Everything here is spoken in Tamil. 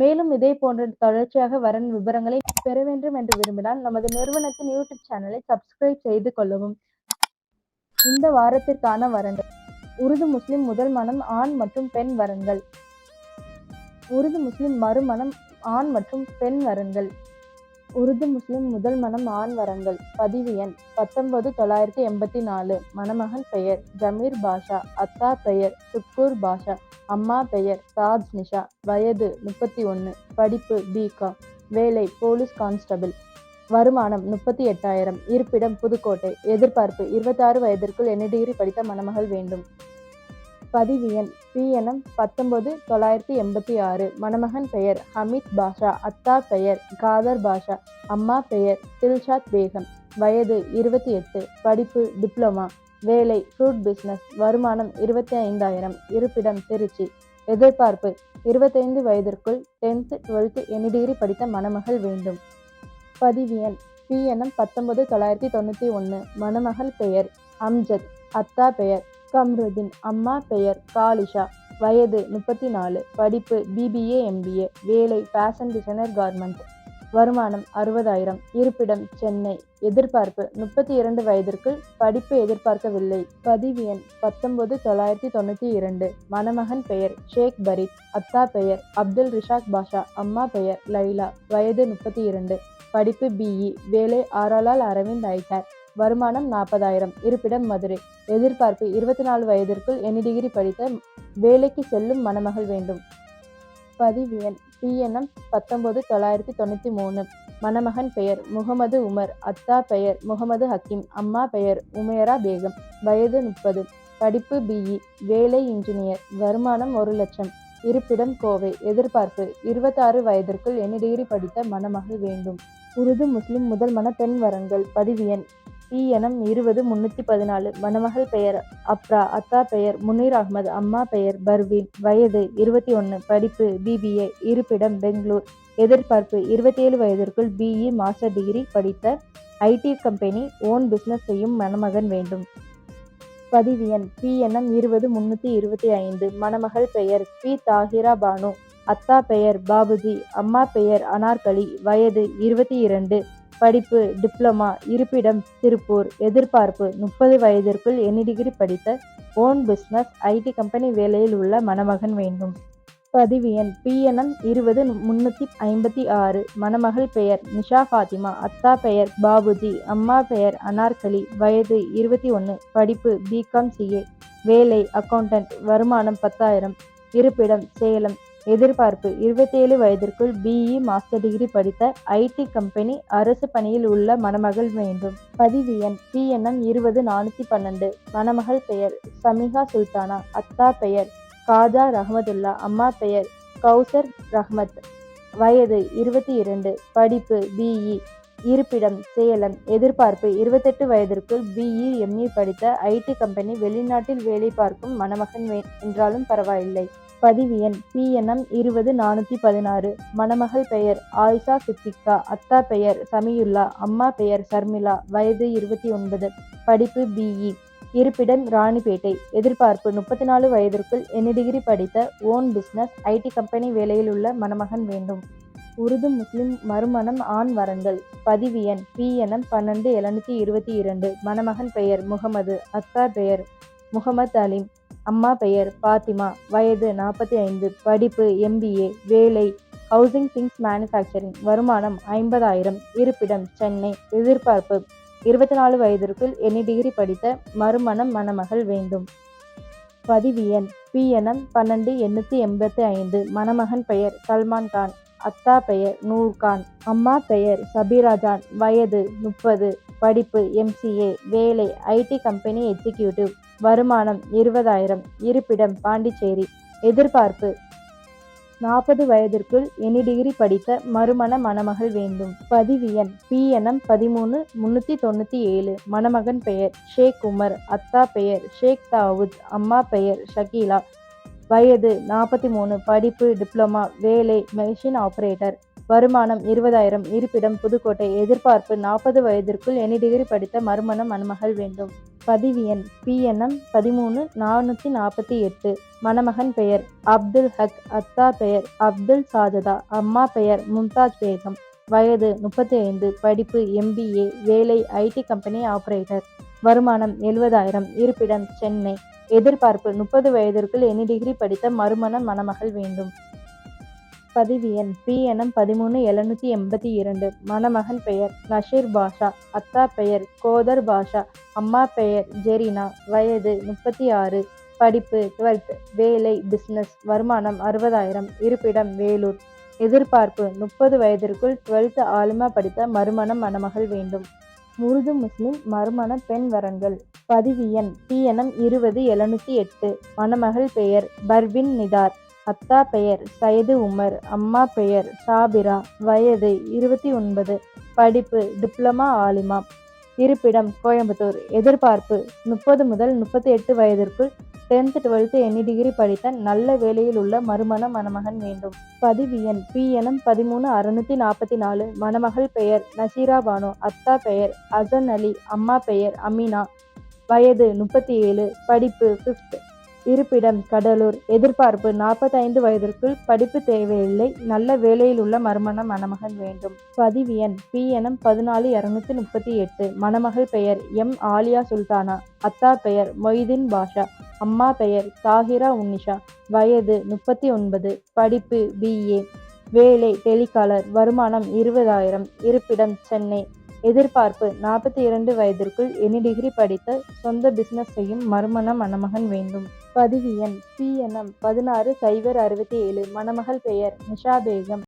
மேலும் இதே போன்ற தொடர்ச்சியாக வரன் விபரங்களை பெற வேண்டும் என்று விரும்பினால் நமது நிறுவனத்தின் யூடியூப் சேனலை சப்ஸ்கிரைப் செய்து கொள்ளவும். இந்த வாரத்திற்கான வரன்கள். உருது முஸ்லிம் முதல் மனம் ஆண் மற்றும் பெண் வரன்கள். உருது முஸ்லிம் மறுமணம் ஆண் மற்றும் பெண் வரன்கள். உருது முஸ்லிம் முதல் மனம் ஆண் வரங்கள். பதிவு எண் பத்தொன்பது தொள்ளாயிரத்தி எண்பத்தி நாலு. மணமகன் பெயர் ஜமீர் பாஷா. அத்தா பெயர் சுக்கூர் பாஷா. அம்மா பெயர் தாஜ் நிஷா. வயது முப்பத்தி ஒன்று படிப்பு பிகாம் வேலை போலீஸ் கான்ஸ்டபிள். வருமானம் முப்பத்தி எட்டாயிரம். இருப்பிடம் புதுக்கோட்டை. எதிர்பார்ப்பு இருபத்தாறு வயதிற்குள் என்ன டிகிரி படித்த மணமகள் வேண்டும். பதிவு எண் பிஎன்எம் பத்தொன்பது தொள்ளாயிரத்தி எண்பத்தி ஆறு. மணமகன் பெயர் ஹமீத் பாஷா அத்தா பெயர் காதர் பாஷா அம்மா பெயர் தில்ஷாத் பேகம். வயது இருபத்தி எட்டு படிப்பு டிப்ளமா. வேலை ஃப்ரூட் பிஸ்னஸ் வருமானம் இருபத்தி ஐந்தாயிரம் இருப்பிடம் திருச்சி. எதிர்பார்ப்பு இருபத்தைந்து வயதிற்குள் டென்த்து டுவெல்த்து எனி டிகிரி படித்த மணமகள் வேண்டும். பதிவு எண் பிஎன்எம் பத்தொன்பது தொள்ளாயிரத்தி தொண்ணூற்றி ஒன்று மணமகள் பெயர் அம்ஜத் அத்தா பெயர் கம்ருதீன் அம்மா பெயர் காலிஷா வயது முப்பத்தி நாலு படிப்பு பிபிஏ எம்பிஏ வேலை ஃபேஷன் டிசைனர் கார்மெண்ட் வருமானம் அறுபதாயிரம் இருப்பிடம் சென்னை எதிர்பார்ப்பு முப்பத்தி இரண்டு வயதிற்குள் படிப்பு எதிர்பார்க்கவில்லை பதிவு எண் பத்தொன்பது தொள்ளாயிரத்தி தொண்ணூற்றி இரண்டு மணமகன் பெயர் ஷேக் பரித் அத்தா பெயர் அப்துல் ரிஷாக் பாஷா அம்மா பெயர் லைலா வயது முப்பத்தி இரண்டு படிப்பு பிஇ வேலை ஆரோலால் அரவிந்த் ஐகேர் வருமானம் நாற்பதாயிரம். இருப்பிடம் மதுரை. எதிர்பார்ப்பு இருபத்தி நாலு வயதிற்குள் எனி டிகிரி படித்த வேலைக்கு செல்லும் மணமகள் வேண்டும். பதிவு எண் பிஎன்எம் பத்தொன்பது தொள்ளாயிரத்தி தொண்ணூற்றி மூணு. மணமகன் பெயர் முகமது உமர். அத்தா பெயர் முகமது ஹக்கீம். அம்மா பெயர் உமேரா பேகம். வயது முப்பது. படிப்பு பிஇ. வேலை இன்ஜினியர். வருமானம் ஒரு லட்சம். இருப்பிடம் கோவை. எதிர்பார்ப்பு இருபத்தாறு வயதிற்குள் எனி டிகிரி படித்த மணமகள் வேண்டும். உருது முஸ்லிம் முதல் மண பெண் வரன்கள். பதிவு எண். பிஎனம் இருபது முன்னூத்தி பதினாலு. மணமகள் பெயர் அப்ரா அத்தா பெயர் முனீர் அகமது அம்மா பெயர் பர்வீன். வயது இருபத்தி ஒன்று படிப்பு பிபிஏ இருப்பிடம் பெங்களூர். எதிர்பார்ப்பு இருபத்தி ஏழு வயதிற்குள் பிஇ மாஸ்டர் டிகிரி படித்த ஐடி கம்பெனி ஓன் பிஸ்னஸ் செய்யும் மணமகன் வேண்டும். பதிவு எண் பிஎன்எம் இருபது முன்னூற்றி இருபத்தி ஐந்து. மணமகள் பெயர் பி தாஹிரா பானு. அத்தா பெயர் பாபுஜி. அம்மா பெயர் அனார்கலி. வயது இருபத்தி இரண்டு. படிப்பு டிப்ளமா இருப்பிடம் திருப்பூர் எதிர்பார்ப்பு முப்பது வயதிற்குள் எனி டிகிரி படித்த ஓன் பிஸ்னஸ் ஐடி கம்பெனி வேலையில் உள்ள மணமகன் வேண்டும். பதிவு எண் பிஎன்எம் இருபது முன்னூற்றி ஐம்பத்தி ஆறு. மணமகள் பெயர் நிஷா ஃபாத்திமா அத்தா பெயர் பாபுஜி அம்மா பெயர் அனார்கலி. வயது இருபத்தி ஒன்று படிப்பு பிகாம் சிஏ வேலை அக்கௌண்டன்ட் வருமானம் பத்தாயிரம். இருப்பிடம் சேலம் எதிர்பார்ப்பு. இருபத்தேழு வயதிற்குள் பிஇ மாஸ்டர் டிகிரி படித்த ஐடி கம்பெனி அரசு பணியில் உள்ள மணமகள் வேண்டும். பதிவு எண் பிஎன்எம் இருபது நானூற்றி பன்னெண்டு. மணமகள் பெயர் சமிகா சுல்தானா. அத்தா பெயர் காஜா ரஹமதுல்லா அம்மா பெயர் கௌசர் ரஹ்மத். வயது இருபத்தி இரண்டு. படிப்பு பிஇ இருப்பிடம் சேலம். எதிர்பார்ப்பு இருபத்தெட்டு வயதிற்குள் பிஇ எம்இ படித்த ஐடி கம்பெனி வெளிநாட்டில் வேலை பார்க்கும் மணமகன் என்றாலும் பரவாயில்லை. பதிவு எண் பிஎன்எம் இருபது நானூற்றி பதினாறு. மணமகள் பெயர் ஆயிஷா சித்திகா. அத்தா பெயர் சமியுல்லா. அம்மா பெயர் சர்மிளா. வயது இருபத்தி ஒன்பது. படிப்பு பிஇ இருப்பிடம் ராணிப்பேட்டை. எதிர்பார்ப்பு முப்பத்தி நாலு வயதிற்குள் எனி டிகிரி படித்த ஓன் பிஸ்னஸ் ஐடி கம்பெனி வேலையில் உள்ள மணமகன் வேண்டும். உருது முஸ்லிம் மறுமணம் ஆண் வரன்கள். பதிவு எண் பிஎன்எம் பன்னெண்டு எழுநூத்தி இருபத்தி இரண்டு. மணமகன் பெயர் முகமது. அத்தா பெயர் முகமது அலீம். அம்மா பெயர் பாத்திமா. வயது நாற்பத்தி ஐந்து படிப்பு எம்பிஏ வேலை ஹவுசிங் திங்ஸ் மேனுஃபேக்சரிங் வருமானம் ஐம்பதாயிரம். இருப்பிடம் சென்னை. எதிர்பார்ப்பு இருபத்தி நாலு வயதிற்குள் எனி டிகிரி படித்த மறுமணம் மணமகள் வேண்டும். பதிவு எண் பிஎன்எம் பன்னெண்டு எண்ணூற்றி எண்பத்தி ஐந்து மணமகன் பெயர் சல்மான் கான். அத்தா பெயர் நூர்கான் அம்மா பெயர் சபீராஜான் வயது முப்பது. படிப்பு எம்சிஏ வேலை ஐடி கம்பெனி எக்ஸிக்யூட்டிவ். வருமானம் இருபதாயிரம். இருப்பிடம் பாண்டிச்சேரி. எதிர்பார்ப்பு. நாற்பது வயதிற்குள் எனி டிகிரி படித்த மறுமண மணமகள் வேண்டும். பதிவு எண் பிஎன்எம் பதிமூணு முன்னூற்றி தொண்ணூற்றி ஏழு. மணமகன் பெயர் ஷேக் உமர். அத்தா பெயர் ஷேக் தாவூத். அம்மா பெயர் ஷகீலா. வயது நாற்பத்தி மூணு படிப்பு டிப்ளமா வேலை மெஷின் ஆபரேட்டர். வருமானம் இருபதாயிரம். இருப்பிடம் புதுக்கோட்டை. எதிர்பார்ப்பு நாற்பது வயதிற்குள் எனி டிகிரி படித்த மறுமண மணமகள் வேண்டும். பதிவு எண் பிஎன்எம் பதிமூணு நானூற்றி நாற்பத்தி எட்டு. மணமகன் பெயர் அப்துல் ஹக் அத்தா பெயர் அப்துல் சாஜதா அம்மா பெயர் மும்தாஜ் பேகம். வயது முப்பத்தி ஐந்து படிப்பு எம்பிஏ வேலை ஐடி கம்பெனி ஆபரேட்டர். வருமானம் எழுபதாயிரம் இருப்பிடம் சென்னை. எதிர்பார்ப்பு முப்பது வயதிற்குள் எனி டிகிரி படித்த மறுமண மணமகள் வேண்டும். பதிவு எண் பிஎன்எம் பதிமூணு எழுநூத்தி எண்பத்தி இரண்டு. மணமகன் பெயர் நஷீர் பாஷா. அத்தா பெயர் கோதர் பாஷா. அம்மா பெயர் ஜெரினா. வயது முப்பத்தி ஆறு. படிப்பு டுவெல்த். வேலை பிஸ்னஸ் வருமானம் அறுபதாயிரம். இருப்பிடம் வேலூர். எதிர்பார்ப்பு முப்பது வயதிற்குள் டுவெல்த் ஆளுமா படித்த மறுமணம் மணமகள் வேண்டும். உருது முஸ்லிம் மறுமண பெண் வரன்கள். பதிவு எண் பிஎன்எம் இருபது எழுநூத்தி எட்டு. மணமகள் பெயர் பர்வின் நிதார். அத்தா பெயர் சையது உமர் அம்மா பெயர் சாபிரா வயது இருபத்தி ஒன்பது படிப்பு டிப்ளமா ஆலிமா. இருப்பிடம் கோயம்புத்தூர் எதிர்பார்ப்பு முப்பது முதல் முப்பத்தி எட்டு வயதிற்குள் டென்த் டுவெல்த் எனி டிகிரி படித்த நல்ல வேலையில் உள்ள மறுமண மணமகன் வேண்டும். பதிவு எண் பிஎன்எம் பதிமூணு அறுநூத்தி நாற்பத்தி நாலு. மணமகள் பெயர் நசீரா பானு அத்தா பெயர் அசன் அலி அம்மா பெயர் அமீனா. வயது முப்பத்தி ஏழு படிப்பு ஃபிஃப்த் இருப்பிடம் கடலூர். எதிர்பார்ப்பு நாற்பத்தைந்து வயதிற்குள் படிப்பு தேவையில்லை. நல்ல வேலையில் உள்ள மறுமண மணமகன் வேண்டும். பதிவு எண் பிஎன்எம் பதினாலு இருநூத்தி முப்பத்தி எட்டு. மணமகள் பெயர் எம். ஆலியா சுல்தானா. அத்தா பெயர் மொய்தீன் பாஷா. அம்மா பெயர் தாகிரா உன்னிஷா. வயது முப்பத்தி ஒன்பது. படிப்பு பிஏ வேலை டெலிகாலர். வருமானம் இருபதாயிரம். இருப்பிடம் சென்னை. எதிர்பார்ப்பு. நாற்பத்தி இரண்டு வயதிற்குள் எனி டிகிரி படித்த சொந்த பிசினஸ் செய்யும் மறுமண மணமகன் வேண்டும். பதிவு எண் பிஎன்எம் பதினாறு சைபர் அறுபத்தி ஏழு. மணமகள் பெயர் நிஷா பேகம்.